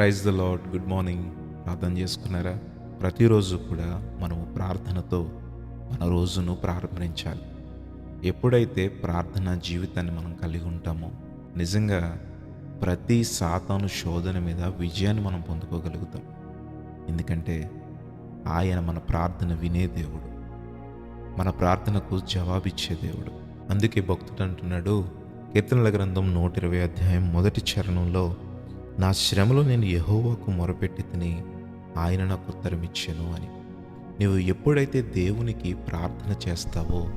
Praise the lord good morning. ప్రార్థన చేసుకున్నారా? ప్రతిరోజు కూడా మనము ప్రార్థనతో మన రోజును ప్రారంభించాలి. ఎప్పుడైతే ప్రార్థన జీవితాన్ని మనం కలిగి ఉంటామో నిజంగా ప్రతి సాతాను శోధన మీద విజయాన్ని మనం పొందుకోగలుగుతాం. ఎందుకంటే ఆయన మన ప్రార్థన వినే దేవుడు. మన ప్రార్థనకు జవాబిచ్చే దేవుడు. అందుకే భక్తుడు అంటున్నాడు కీర్తనల గ్రంథం నూట ఇరవై అధ్యాయం మొదటి చరణంలో నా శ్రమలో నేను యహోవాకు మొరపెట్టి తిని ఆయన నాకు ఉత్తరం ఇచ్చాను అని. నీవు ఎప్పుడైతే దేవునికి ప్రార్థన చేస్తావో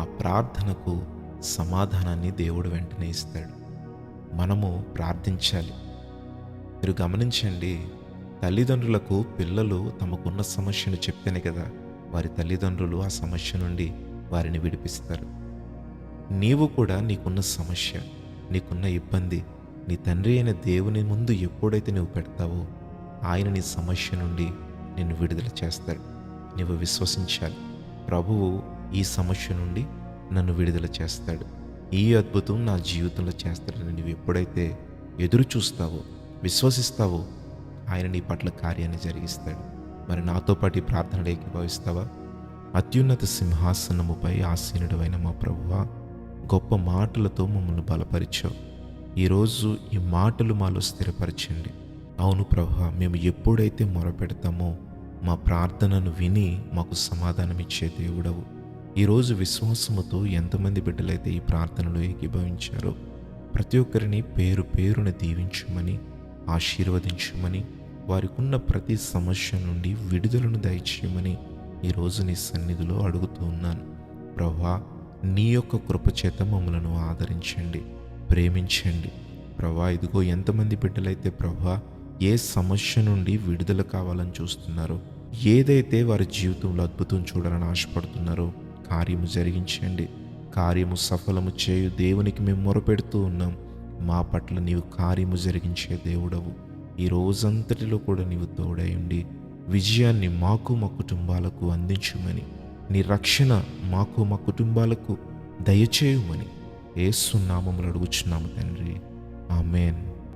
ఆ ప్రార్థనకు సమాధానాన్ని దేవుడు వెంటనే ఇస్తాడు. మనము ప్రార్థించాలి. మీరు గమనించండి తల్లిదండ్రులకు పిల్లలు తమకున్న సమస్యను చెప్తేనే కదా వారి తల్లిదండ్రులు ఆ సమస్య నుండి వారిని విడిపిస్తారు. నీవు కూడా నీకున్న సమస్య నీకున్న ఇబ్బంది నీ తండ్రి అయిన దేవుని ముందు ఎప్పుడైతే నువ్వు పెడతావో ఆయన నీ సమస్య నుండి నిన్ను విడుదల చేస్తాడు. నువ్వు విశ్వసించాలి. ప్రభువు ఈ సమస్య నుండి నన్ను విడుదల చేస్తాడు. ఈ అద్భుతం నా జీవితంలో చేస్తాడని నువ్వు ఎప్పుడైతే ఎదురు చూస్తావో విశ్వసిస్తావో ఆయన నీ పట్ల కార్యాన్ని జరిగిస్తాడు. మరి నాతో పాటు ఈ ప్రార్థనలు ఏకీభవిస్తావా అత్యున్నత సింహాసనముపై ఆసీనుడమైన మా ప్రభువా గొప్ప మాటలతో మమ్మల్ని బలపరిచావు. ఈరోజు ఈ మాటలు మాలో స్థిరపరచండి. అవును ప్రభా మేము ఎప్పుడైతే మొరపెడతామో మా ప్రార్థనను విని మాకు సమాధానం ఇచ్చే దేవుడవు. ఈరోజు విశ్వాసముతో ఎంతమంది బిడ్డలైతే ఈ ప్రార్థనలో ఏకీభవించారో ప్రతి ఒక్కరిని పేరు పేరున దీవించమని ఆశీర్వదించమని వారికున్న ప్రతి సమస్య నుండి విడుదలను దయచేయమని ఈరోజు నీ సన్నిధిలో అడుగుతూ ఉన్నాను. ప్రభా నీ యొక్క కృపచేత మమ్మలను ఆదరించండి. ప్రేమించండి. ప్రభా ఇదిగో ఎంతమంది బిడ్డలైతే ప్రభా ఏ సమస్య నుండి విడుదల కావాలని చూస్తున్నారో ఏదైతే వారి జీవితంలో అద్భుతం చూడాలని ఆశపడుతున్నారో కార్యము జరిగించండి. కార్యము సఫలము చేయు దేవునికి మేము మొరపెడుతూ ఉన్నాం. మా పట్ల నీవు కార్యము జరిగించే దేవుడవు. ఈ రోజంతటిలో కూడా నీవు తోడై విజయాన్ని మాకు మా కుటుంబాలకు అందించుమని నీ రక్షణ మాకు మా కుటుంబాలకు దయచేయమని ఏసునామములు అడుగుచున్నాము తండ్రి. ఆమెన్.